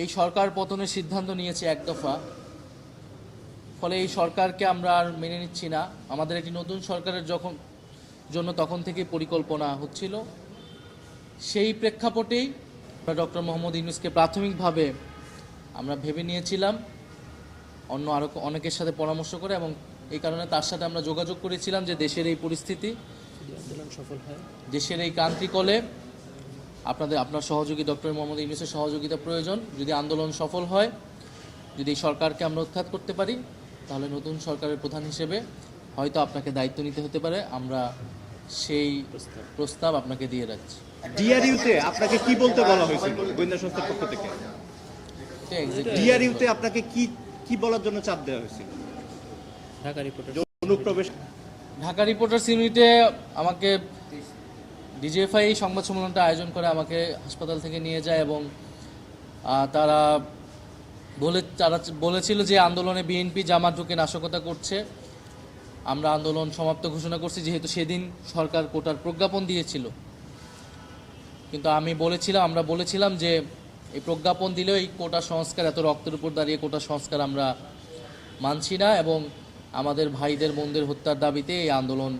এই সরকার পতনের সিদ্ধান্ত নিয়েছে এক দফা। ফলে এই সরকারকে আমরা আর মেনে নিচ্ছি না। আমাদের একটি নতুন সরকারের যখন জন্য তখন থেকেই পরিকল্পনা হচ্ছিল। সেই প্রেক্ষাপটেই আমরা ডক্টর মোহাম্মদ ইউনুসকে প্রাথমিকভাবে আমরা ভেবে নিয়েছিলাম অন্য আরও অনেকের সাথে পরামর্শ করে এবং এই কারণে তার সাথে আমরা যোগাযোগ করেছিলাম যে দেশের এই পরিস্থিতি সফল হয়। দেশের এই ক্রান্তিকলে আপনাদের আপনার সহযোগী ডক্টর মোহাম্মদ ইউনুসের সহযোগিতা প্রয়োজন। যদি আন্দোলন সফল হয় যদি সরকারকে আমরা উৎখাত করতে পারি তাহলে নতুন সরকারের প্রধান হিসেবে হয়তো আপনাকে দায়িত্ব নিতে হতে পারে। আমরা সেই প্রস্তাব প্রস্তাব আপনাকে দিয়ে রাখছি। ডিআরইউতে আপনাকে কি বলতে বলা হয়েছিল গোয়েন্দা সংস্থার পক্ষ থেকে? ডিআরইউতে আপনাকে কি কি বলার জন্য চাপ দেওয়া হয়েছিল? ঢাকা রিপোর্টার অনুপ্রবেশ ঢাকা রিপোর্টার্স ইউনিটে আমাকে ডিজিএফআই এই সংবাদ সম্মেলনটা আয়োজন করে আমাকে হাসপাতাল থেকে নিয়ে যায় এবং তারা বলে, তারা বলেছিল যে আন্দোলনে বিএনপি জামাত ঢুকে নাশকতা করছে। আমরা আন্দোলন সমাপ্ত ঘোষণা করছি, যেহেতু সেদিন সরকার কোটার প্রজ্ঞাপন দিয়েছিল। কিন্তু আমি বলেছিলাম, আমরা বলেছিলাম যে এই প্রজ্ঞাপন দিলেও এই কোটা সংস্কার, এত রক্তের উপর দাঁড়িয়ে কোটা সংস্কার আমরা মানছি না এবং আমাদের ভাইদের, বোনদের হত্যার দাবিতে এই আন্দোলন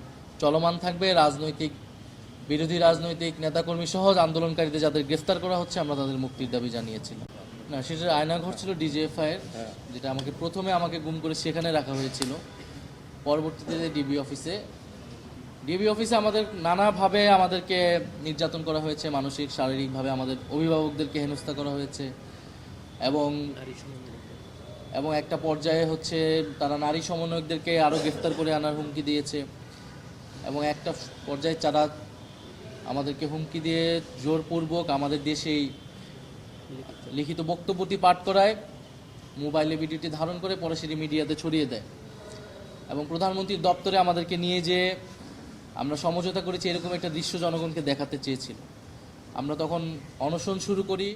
চলমান থাকবে। রাজনৈতিক বিরোধী রাজনৈতিক নেতাকর্মী সহ আন্দোলনকারীদের যাদের গ্রেফতার করা হচ্ছে আমরা তাদের মুক্তির দাবি জানিয়েছিলাম না সেটা আয়নাঘর ছিল ডিজিএফআই এর যেটা আমাকে প্রথমে আমাকে গুম করে সেখানে রাখা হয়েছিল। পরবর্তীতে ডিবি অফিসে। ডিবি অফিসে আমাদের নানাভাবে আমাদেরকে নির্যাতন করা হয়েছে মানসিক শারীরিকভাবে আমাদের অভিভাবকদেরকে হেনস্থা করা হয়েছে। এবং এবং একটা পর্যায়ে হচ্ছে তারা নারী সমন্বয়কদেরকে আরও গ্রেফতার করে আনার হুমকি দিয়েছে। এবং একটা পর্যায়ে তারা আমাদেরকে হুমকি দিয়ে জোরপূর্বক আমাদের দেশেই লিখিত বক্তব্যটি পাঠ করায়, মোবাইলে ভিডিওটি ধারণ করে পরে সেটি মিডিয়াতে ছড়িয়ে দেয় এবং প্রধানমন্ত্রীর দপ্তরে আমাদেরকে নিয়ে যে আমরা সমঝোতা করেছি, এরকম একটা দৃশ্য জনগণকে দেখাতে চেয়েছিল। আমরা তখন অনশন শুরু করি